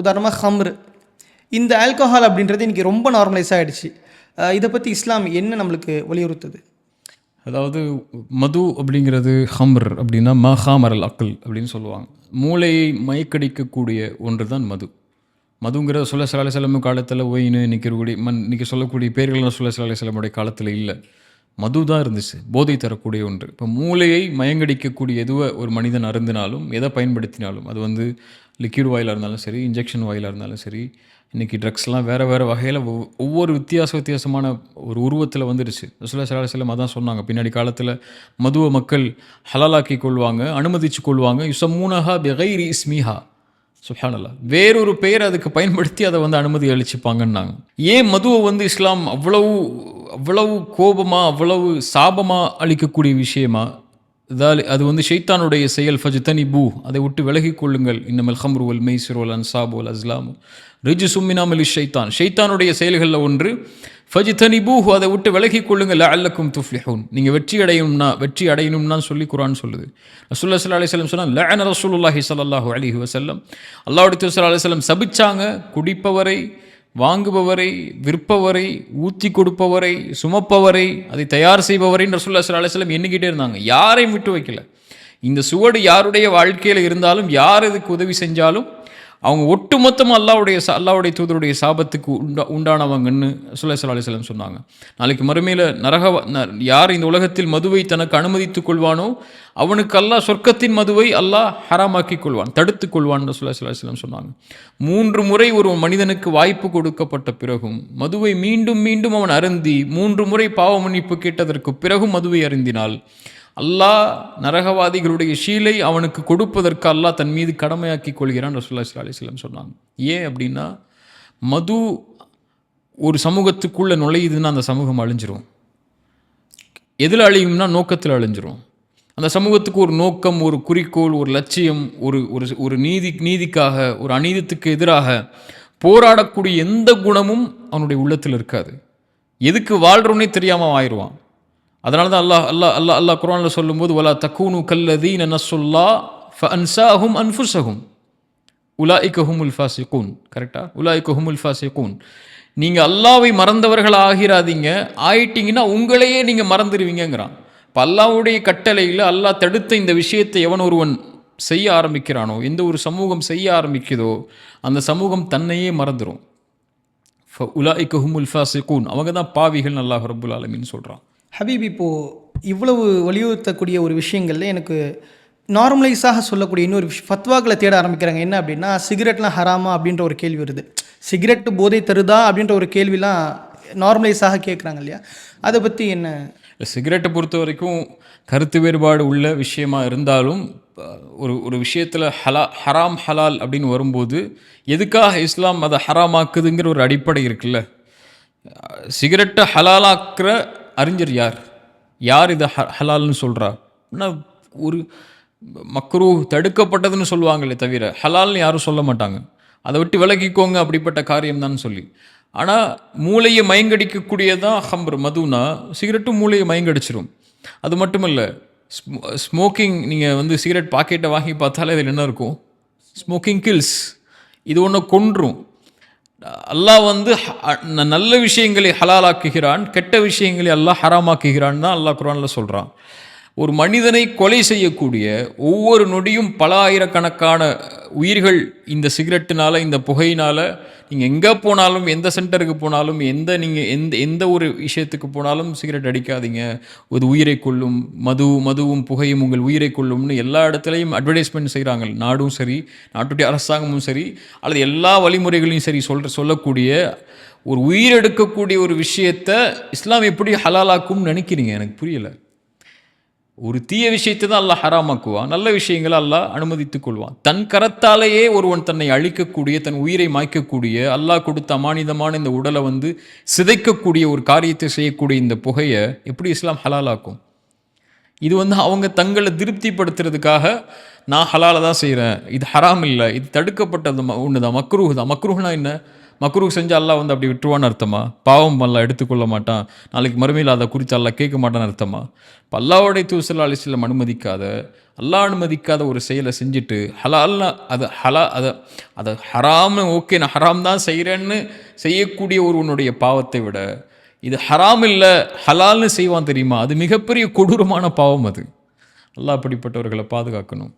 உதாரணமாக ஹம்ரு இந்த ஆல்கஹால் அப்படின்றது இன்றைக்கி ரொம்ப நார்மலைஸ் ஆகிடுச்சு இதை பற்றி இஸ்லாம் என்ன நம்மளுக்கு வலியுறுத்துது? அதாவது மது அப்படிங்கிறது ஹம்ர் அப்படின்னா மஹாமரல் அக்கல் அப்படின்னு சொல்லுவாங்க. மூளையை மயக்கடிக்கக்கூடிய ஒன்று தான் மது. மதுங்கிறத சொல்ல சில சிலம்பு காலத்தில் ஒயின்னு நிற்கக்கூடிய மண் இன்றைக்கி சொல்லக்கூடிய பேர்கள்லாம் சொல்ல சில சிலமுடைய காலத்தில் இல்லை. மது தான் இருந்துச்சு போதை தரக்கூடிய ஒன்று. இப்போ மூளையை மயங்கடிக்கக்கூடிய எதுவை ஒரு மனிதன் அருந்தினாலும் எதை பயன்படுத்தினாலும் அது வந்து லிக்யூட் வாயிலாக இருந்தாலும் சரி இன்ஜெக்ஷன் வாயிலாக இருந்தாலும் சரி இன்றைக்கி ட்ரக்ஸ்லாம் வேறு வேறு வகையில் ஒவ்வொரு வித்தியாச வித்தியாசமான ஒரு உருவத்தில் வந்துடுச்சு. சில சில சில அதான் சொன்னாங்க. பின்னாடி காலத்தில் மதுவை மக்கள் ஹலாலாக்கி கொள்வாங்க அனுமதிச்சு கொள்வாங்க. யுசமூனஹா பெகைரி இஸ்மிஹா. சுஹானல்லா வேறொரு பெயர் அதுக்கு பயன்படுத்தி அதை வந்து அனுமதி அளிச்சுப்பாங்கன்னாங்க. ஏன் மதுவை வந்து இஸ்லாம் அவ்வளவு அவ்வளவு கோபமாக அவ்வளவு சாபமாக அளிக்கக்கூடிய விஷயமா? அது வந்து ஷைத்தானுடைய செயல் ஃபஜ்தனி பூ அதை விட்டு விலகிக் கொள்ளுங்கள். இன்னமல் ஹம்ரு வல் மைசிர் வல் அன்சாபு வல் அஸ்லாமு. ரிஜு சும்மினாமல் ஷைத்தான். ஷைத்தானுடைய செயல்களில் ஒன்று ஃபஜ்தனி பூ அதை விட்டு விலகிக் கொள்ளுங்கள். அல்லக்கும் துஃப்லிஹூன். நீங்கள் வெற்றி அடையணும்னா வெற்றி அடையணும்னா சொல்லி குரான் சொல்லுது. ரசூல்லா சல்லா அலிஸ்லம் சொன்னால் லஅன ரசூலுல்லாஹி சல்லாஹூ அலைஹி வசல்லம் அல்லாஹுடைய சல்லா ஸல்லல்லாஹு அலைஹி சபிச்சாங்க குடிப்பவரை வாங்குபவரை விற்பவரை ஊற்றி கொடுப்பவரை சுமப்பவரை அதை தயார் செய்பவரை ரசூல்லா சல்லா அலிஸ்லம் எண்ணிக்கிட்டே இருந்தாங்க. யாரையும் விட்டு வைக்கல. இந்த சுவடு யாருடைய வாழ்க்கையில் இருந்தாலும் யார் இதுக்கு உதவி செஞ்சாலும் அவங்க ஒட்டுமொத்தமாக அல்லாவுடைய அல்லாவுடைய தூதருடைய சாபத்துக்கு உண்டா உண்டானவங்கன்னு சுல்லா சல்லா அலிஸ்லம் சொன்னாங்க. நாளைக்கு மறுமையில் நரக ந- யார் இந்த உலகத்தில் மதுவை தனக்கு அனுமதித்துக் கொள்வானோ அவனுக்கு அல்லாஹ் சொர்க்கத்தின் மதுவை அல்லாஹ் ஹராமாக்கி கொள்வான் தடுத்து கொள்வான் சுல்லா சல்லா அலிஸ்லம் சொன்னாங்க. மூன்று முறை ஒரு மனிதனுக்கு வாய்ப்பு கொடுக்கப்பட்ட பிறகும் மதுவை மீண்டும் மீண்டும் அவன் அருந்தி மூன்று முறை பாவ மன்னிப்பு கேட்டதற்கு பிறகும் மதுவை அருந்தினால் அல்லாஹ் நரகவாதிகளுடைய ஷீலை அவனுக்கு கொடுப்பதற்கு அல்லாஹ் தன் மீது கடமையாக்கி கொள்கிறான் ரசூல்லா ஸல்லல்லாஹு அலைஹி சொன்னாங்க. ஏன் அப்படின்னா மது ஒரு சமூகத்துக்குள்ளே நுழையுதுன்னா அந்த சமூகம் அழிஞ்சிரும். எதில் அழியும்னா நோக்கத்தில் அழிஞ்சிரும். அந்த சமூகத்துக்கு ஒரு நோக்கம் ஒரு குறிக்கோள் ஒரு லட்சியம் ஒரு ஒரு ஒரு நீதி நீதிக்காக ஒரு அநீதத்துக்கு எதிராக போராடக்கூடிய எந்த குணமும் அவனுடைய உள்ளத்தில் இருக்காது. எதுக்கு வாழ்கிறோன்னே தெரியாமல் ஆயிடுவான். அதனால தான் அல்லாஹ் அல்லாஹ் அல்லாஹ் அல்லாஹ் குரானில் சொல்லும்போது ஒலா தக்கூனு கல்லதீன நசுல்லா ஃப அன்சாஹும் அன்ஃபுசஹும் உலாய்கஹும் உல் ஃபாசிகூன். கரெக்டாக உலாய்கஹும் உல் ஃபாசிகூன். நீங்கள் அல்லாவை மறந்தவர்கள் ஆகிறாதீங்க ஆயிட்டீங்கன்னா உங்களையே நீங்கள் மறந்துடுவீங்கிறான் இப்போ அல்லாவுடைய கட்டளையில் அல்லாஹ் தடுத்த இந்த விஷயத்தை எவன் ஒருவன் செய்ய ஆரம்பிக்கிறானோ எந்த ஒரு சமூகம் செய்ய ஆரம்பிக்குதோ அந்த சமூகம் தன்னையே மறந்துடும் உலாய்கஹும் உல் ஃபாசிகூன். அவங்க தான் பாவிகள் அல்லாஹ் ரப்புல் ஆலமின்னு சொல்கிறான் ஹபீப் இப்போது இவ்வளவு வலியுறுத்தக்கூடிய ஒரு விஷயங்கள்ல எனக்கு நார்மலைஸாக சொல்லக்கூடிய இன்னொரு விஷயம் ஃபத்வாக்களை தேட ஆரம்பிக்கிறாங்க. என்ன அப்படின்னா சிகரெட்லாம் ஹராமா அப்படின்ற ஒரு கேள்வி வருது. சிகரெட் போதை தருதா அப்படின்ற ஒரு கேள்விலாம் நார்மலைஸாக கேட்குறாங்க இல்லையா? அதை பற்றி என்ன? சிகரெட்டை பொறுத்த வரைக்கும் கருத்து வேறுபாடு உள்ள விஷயமா இருந்தாலும் ஒரு ஒரு விஷயத்தில் ஹலா ஹராம் ஹலால் அப்படின்னு வரும்போது எதுக்காக இஸ்லாம் அதை ஹராமாக்குதுங்கிற ஒரு அடிப்படை இருக்குல்ல. சிகரெட்டை ஹலாலாக்குற அறிஞர் யார்? யார் இதை ஹ ஹலால்னு சொல்கிறா ஒரு மக்ரூ தடுக்கப்பட்டதுன்னு சொல்லுவாங்களே தவிர ஹலால்னு யாரும் சொல்ல மாட்டாங்க. அதை விட்டு விலகிக்கோங்க அப்படிப்பட்ட காரியம்தான் சொல்லி. ஆனால் மூளையை மயங்கடிக்கக்கூடியதான் ஹம்பர் மதுனா. சிகரெட்டும் மூளையை மயங்கடிச்சிரும். அது மட்டும் இல்லை ஸ்மோக்கிங் நீங்கள் வந்து சிகரெட் பாக்கெட்டை வாங்கி பார்த்தாலே இதில் என்ன இருக்கும்? Smoking kills. இது ஒன்று கொன்றும். அல்லாஹ் வந்து நல்ல விஷயங்களை ஹலாலாக்குகிறான் கெட்ட விஷயங்களை அல்லாஹ் ஹராமாக்குகிறான் தான் அல்லாஹ் குரானில் சொல்கிறான் ஒரு மனிதனை கொலை செய்யக்கூடிய ஒவ்வொரு நொடியும் பல ஆயிரக்கணக்கான உயிர்கள் இந்த சிகரெட்டுனால இந்த புகையினால் நீங்கள் எங்கே போனாலும் எந்த சென்டருக்கு போனாலும் எந்த நீங்கள் எந்த எந்த ஒரு விஷயத்துக்கு போனாலும் சிகரெட் அடிக்காதீங்க. ஒரு உயிரை கொள்ளும் மது மதுவும் புகையும் உங்கள் உயிரை கொள்ளும்னு எல்லா இடத்துலையும் அட்வர்டைஸ்மெண்ட் செய்கிறாங்க நாடும் சரி நாட்டுடைய அரசாங்கமும் சரி அல்லது எல்லா வழிமுறைகளையும் சரி சொல்கிற சொல்லக்கூடிய ஒரு உயிரெடுக்கக்கூடிய ஒரு விஷயத்தை இஸ்லாம் எப்படி ஹலாலாக்கும்னு நினைக்கிறீங்க? எனக்கு புரியல. ஒரு தீய விஷயத்தை தான் அல்லாஹ் ஹராமாக்குவான். நல்ல விஷயங்களை அல்லாஹ் அனுமதித்துக் கொள்வான் தன் கரத்தாலேயே ஒருவன் தன்னை அழிக்கக்கூடிய தன் உயிரை மாய்க்கக்கூடிய அல்லாஹ் கொடுத்த அமானிதமான இந்த உடலை வந்து சிதைக்கக்கூடிய ஒரு காரியத்தை செய்யக்கூடிய இந்த புகையை எப்படி இஸ்லாம் ஹலாலாக்கும்? இது வந்து அவங்க தங்களை திருப்திப்படுத்துறதுக்காக நான் ஹலால தான் செய்கிறேன் இது ஹராம் இல்லை. இது தடுக்கப்பட்டது ஒன்று தான் மக்ரூஹ் தான். மக்ரூஹ்னா என்ன? மக்ரூ செஞ்சு அல்லாஹ் வந்து அப்படி விட்டுருவான்னு அர்த்தமா? பாவம் அல்லாஹ் எடுத்துக்கொள்ள மாட்டான். நாளைக்கு மறுமையில் அதை குறித்து அல்லா கேட்க மாட்டான்னு அர்த்தமா? இப்போ அல்லாஹ்வுடைய தூசல் அலிஸ்லம் அனுமதிக்காத அல்லாஹ் அனுமதிக்காத ஒரு செயலை செஞ்சுட்டு ஹலால்னா அது ஹலா அதை அதை ஹராம்னு ஓகே நான் ஹராம் தான் செய்கிறேன்னு செய்யக்கூடிய ஒருவனுடைய பாவத்தை விட இது ஹராம் இல்லை ஹலால்னு செய்வான் தெரியுமா? அது மிகப்பெரிய கொடூரமான பாவம் அது. அல்லாஹ் அப்படிப்பட்டவர்களை பாதுகாக்கணும்.